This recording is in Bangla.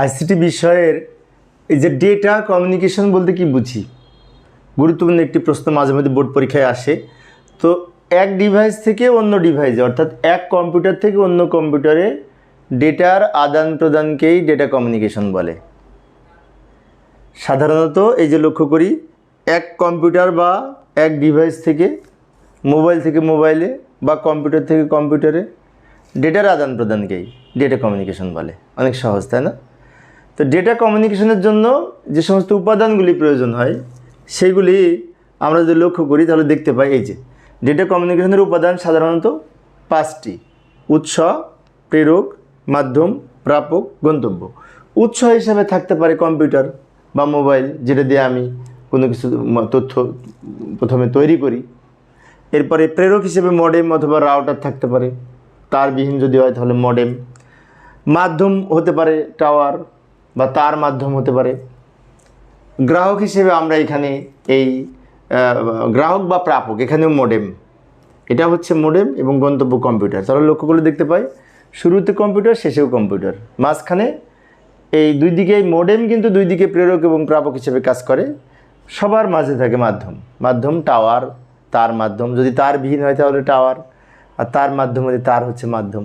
আইসিটি বিষয়ের এই যে ডেটা কমিউনিকেশন বলতে কি বুঝি? গুরুত্বপূর্ণ একটি প্রশ্ন মাঝে মধ্যে বোর্ড পরীক্ষায় আসে। তো এক ডিভাইস থেকে অন্য ডিভাইসে অর্থাৎ এক কম্পিউটার থেকে অন্য কম্পিউটারে ডেটার আদান প্রদানকেই ডেটা কমিউনিকেশন বলে। সাধারণত এই যে লক্ষ্য করি, এক কম্পিউটার বা এক ডিভাইস থেকে মোবাইল থেকে মোবাইলে বা কম্পিউটার থেকে কম্পিউটারে ডেটার আদান প্রদানকেই ডেটা কমিউনিকেশন বলে। অনেক সহজ, তাই না? তো ডেটা কমিউনিকেশনের জন্য যে সমস্ত উপাদানগুলি প্রয়োজন হয় সেগুলি আমরা যদি লক্ষ্য করি, তাহলে দেখতে পাই এই যে ডেটা কমিউনিকেশনের উপাদান সাধারণত পাঁচটি। উৎস, প্রেরক, মাধ্যম, প্রাপক, গন্তব্য। উৎস হিসাবে থাকতে পারে কম্পিউটার বা মোবাইল, যেটা দিয়ে আমি কোনো কিছু তথ্য প্রথমে তৈরি করি। এরপরে প্রেরক হিসেবে মডেম অথবা রাউটার থাকতে পারে। তারবিহীন যদি হয়, তাহলে মডেম মাধ্যম হতে পারে টাওয়ার বা তার মাধ্যম হতে পারে। গ্রাহক হিসেবে আমরা এখানে এই গ্রাহক বা প্রাপক, এখানেও মডেম এটা হচ্ছে মডেম এবং গন্তব্য কম্পিউটার তাহলে লক্ষ্য করে দেখতে পাই, শুরুতে কম্পিউটার শেষেও কম্পিউটার মাঝখানে এই দুই দিকে মডেম কিন্তু দুই দিকে প্রেরক এবং প্রাপক হিসেবে কাজ করে। সবার মাঝে থাকে মাধ্যম। মাধ্যম টাওয়ার তার মাধ্যম। যদি তার বিহীন হয় তাহলে টাওয়ার আর তার মাধ্যম তার হচ্ছে মাধ্যম।